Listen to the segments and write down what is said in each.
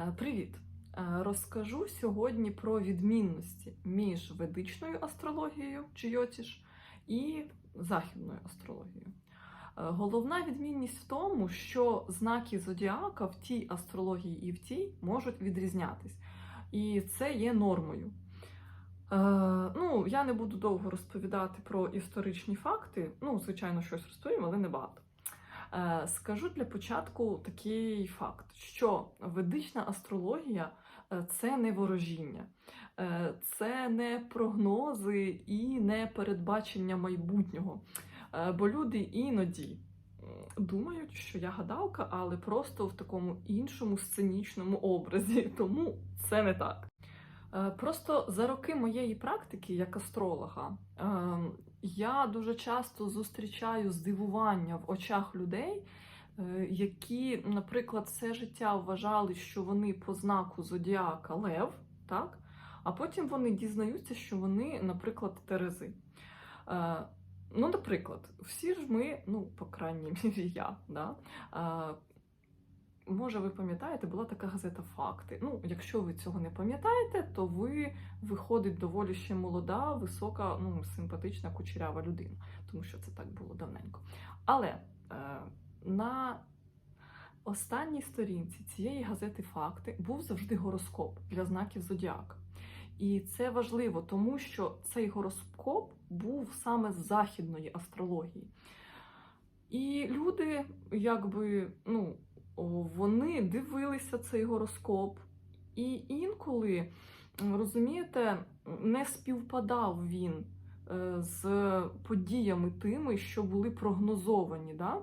Е, Привіт! Е, Розкажу сьогодні про відмінності між ведичною астрологією Джйотіш і західною астрологією. Е, Головна відмінність в тому, що знаки зодіака в тій астрології і в тій можуть відрізнятись. І це є нормою. Ну, я не буду довго розповідати про історичні факти. Ну, звичайно, щось розповім, але не багато. Е, Скажу для початку такий факт, що ведична астрологія е, це не ворожіння, Е, це не прогнози і не передбачення майбутнього. Е, Бо люди іноді думають, що я гадалка, але просто в такому іншому сценічному образі, тому це не так. Е, Просто за роки моєї практики як астролога ем, я дуже часто зустрічаю здивування в очах людей, е, які, наприклад, все життя вважали, що вони по знаку зодіака Лев, так? а потім вони дізнаються, що вони, наприклад, Терези. Е, Ну, наприклад, всі ж ми, ну, по крайній мірі, я, да? Може, ви пам'ятаєте, була така газета Факти. Ну, якщо ви цього не пам'ятаєте, то ви виходить доволі ще молода, висока, ну, симпатична, кучерява людина, тому що це так було давненько. Але е, на останній сторінці цієї газети Факти був завжди гороскоп для знаків зодіака. І це важливо, тому що цей гороскоп був саме з західної астрології. І люди, якби, ну, вони дивилися цей гороскоп, і інколи, розумієте, не співпадав він е, з подіями тими, що були прогнозовані. Да?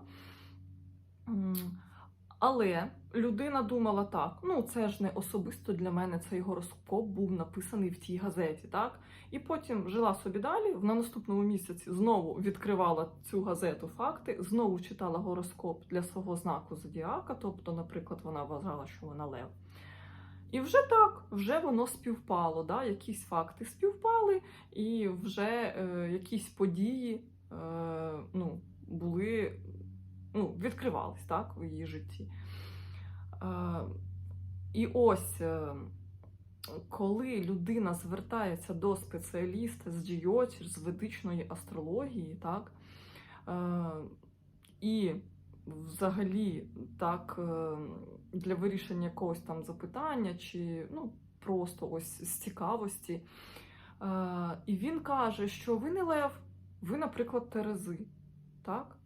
Але людина думала так: ну це ж не особисто для мене цей гороскоп був написаний в тій газеті, так? І потім жила собі далі. На наступному місяці знову відкривала цю газету факти, знову читала гороскоп для свого знаку зодіака. Тобто, наприклад, вона вважала, що вона лев. І вже так, вже воно співпало. Да? Якісь факти співпали, і вже е, якісь події е, ну, ну, відкривались так, у її житті. Е, і ось. Е, коли людина звертається до спеціаліста з джіотір, з ведичної астрології, так, е, і взагалі так для вирішення якогось там запитання, чи ну, просто ось з цікавості, і він каже, що ви не лев, ви, наприклад, терези. Так?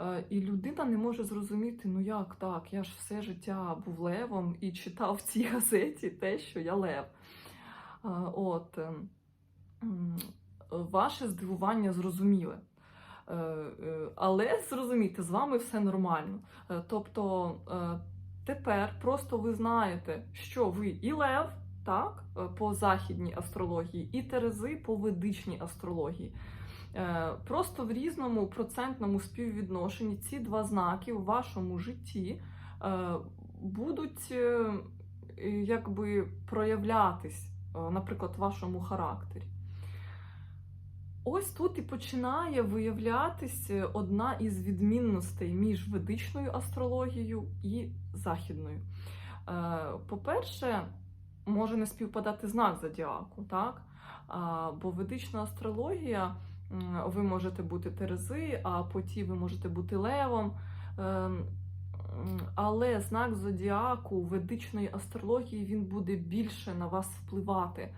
Е, І людина не може зрозуміти, ну як так, я ж все життя був левом і читав в цій газеті те, що я лев. Е, От е, ваше здивування зрозуміле. Е, Але зрозумійте, з вами все нормально. Тобто тепер просто ви знаєте, що ви і лев, так, по західній астрології, і терези по ведичній астрології. Е, Просто в різному процентному співвідношенні ці два знаки в вашому житті е, будуть е, якби проявлятись, наприклад, в вашому характері. Ось тут і починає виявлятися одна із відмінностей між ведичною астрологією і західною. По-перше, може не співпадати знак зодіаку, так? Бо ведична астрологія ви можете бути Терези, а по тій ви можете бути Левом. Ем, Але знак зодіаку ведичної астрології він буде більше на вас впливати,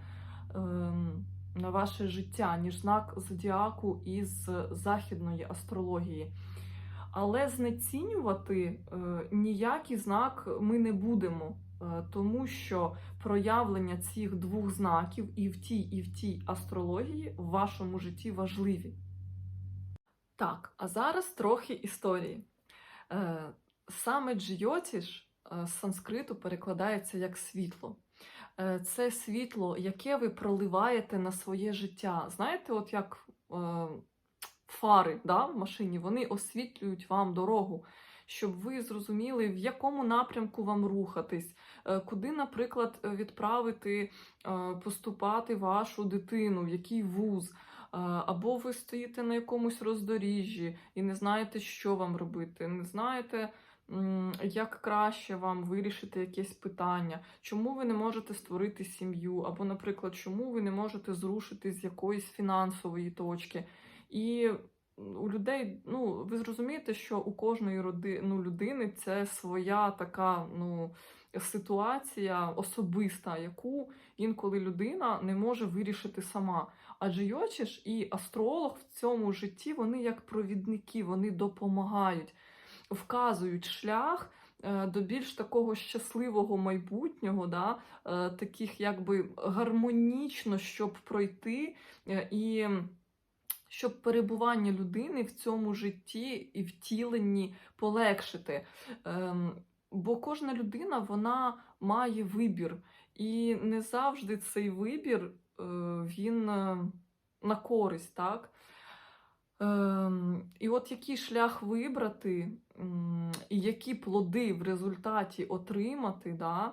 ем, на ваше життя, ніж знак зодіаку із західної астрології. Але знецінювати е, ніякий знак ми не будемо, е, тому що проявлення цих двох знаків і в тій, і в тій астрології в вашому житті важливі. Так, а зараз трохи історії. Е, Саме джйотіш е, з санскриту перекладається як світло. Е, Це світло, яке ви проливаєте на своє життя. Знаєте, от як е, фари да, в машині, вони освітлюють вам дорогу, щоб ви зрозуміли, в якому напрямку вам рухатись, е, куди, наприклад, е, відправити е, поступати вашу дитину, в який вуз. Е, Або ви стоїте на якомусь роздоріжжі і не знаєте, що вам робити, не знаєте, як краще вам вирішити якесь питання, чому ви не можете створити сім'ю, або, наприклад, чому ви не можете зрушити з якоїсь фінансової точки. І у людей, ну, ви зрозумієте, що у кожної роди, ну, людини це своя така ну, ситуація особиста, яку інколи людина не може вирішити сама. Адже Йочиш і астролог в цьому житті вони як провідники, вони допомагають, вказують шлях. е, До більш такого щасливого майбутнього, да, е, таких якби гармонічно, щоб пройти, е, і щоб перебування людини в цьому житті і втіленні полегшити. Бо кожна людина вона має вибір, і не завжди цей вибір е, він е, на користь, так? Ем, І от який шлях вибрати, і які плоди в результаті отримати, да?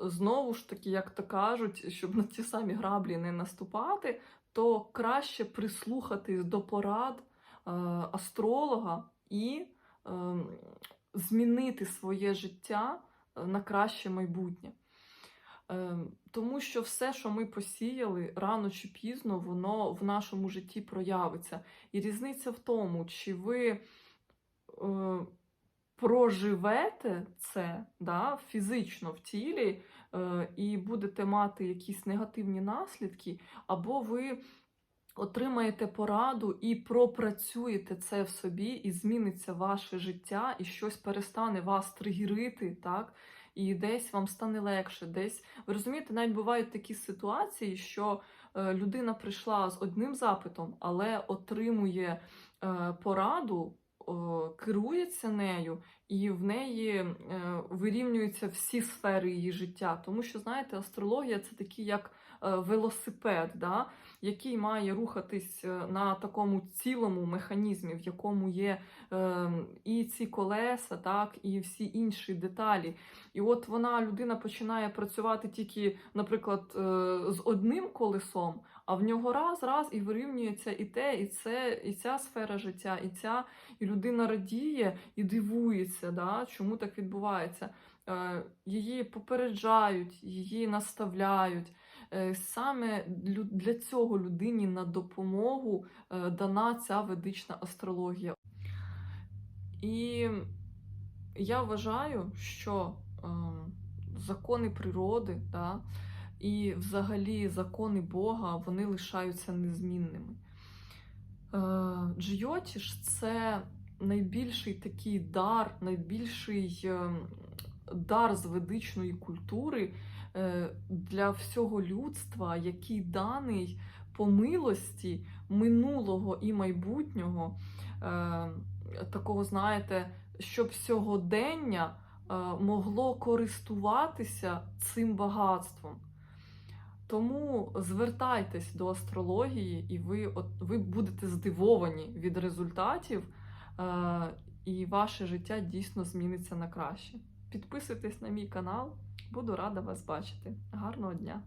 знову ж таки, як то кажуть, щоб на ті самі граблі не наступати, то краще прислухатись до порад е, астролога і ем, змінити своє життя е, на краще майбутнє. Ем, Тому що все, що ми посіяли, рано чи пізно, воно в нашому житті проявиться. І різниця в тому, чи ви е, проживете це да, фізично в тілі е, і будете мати якісь негативні наслідки, або ви отримаєте пораду і пропрацюєте це в собі, і зміниться ваше життя, і щось перестане вас тригерити, так? І десь вам стане легше, десь ви розумієте, навіть бувають такі ситуації, що е, людина прийшла з одним запитом, але отримує е, пораду, керується нею, і в неї е, вирівнюються всі сфери її життя. Тому що, знаєте, астрологія це такий як велосипед, да? який має рухатись е, на такому цілому механізмі, в якому є е, і ці колеса, так, і всі інші деталі. І от вона, людина починає працювати тільки, наприклад, е, з одним колесом, а в нього раз, раз і вирівнюється і те, і це, і ця сфера життя, і ця, і людина радіє і дивується, да, чому так відбувається. Е, Її попереджають, її наставляють. Е, Саме для цього людині на допомогу е, дана ця ведична астрологія. І я вважаю, що е, закони природи да, і взагалі закони Бога вони лишаються незмінними. Джйотіш це найбільший такий дар, найбільший е, дар з ведичної культури е, для всього людства, який даний по милості минулого і майбутнього. Е, Такого, знаєте, щоб сьогодення е, могло користуватися цим багатством. Тому звертайтесь до астрології, і ви, от, ви будете здивовані від результатів, е, і ваше життя дійсно зміниться на краще. Підписуйтесь на мій канал, буду рада вас бачити. Гарного дня!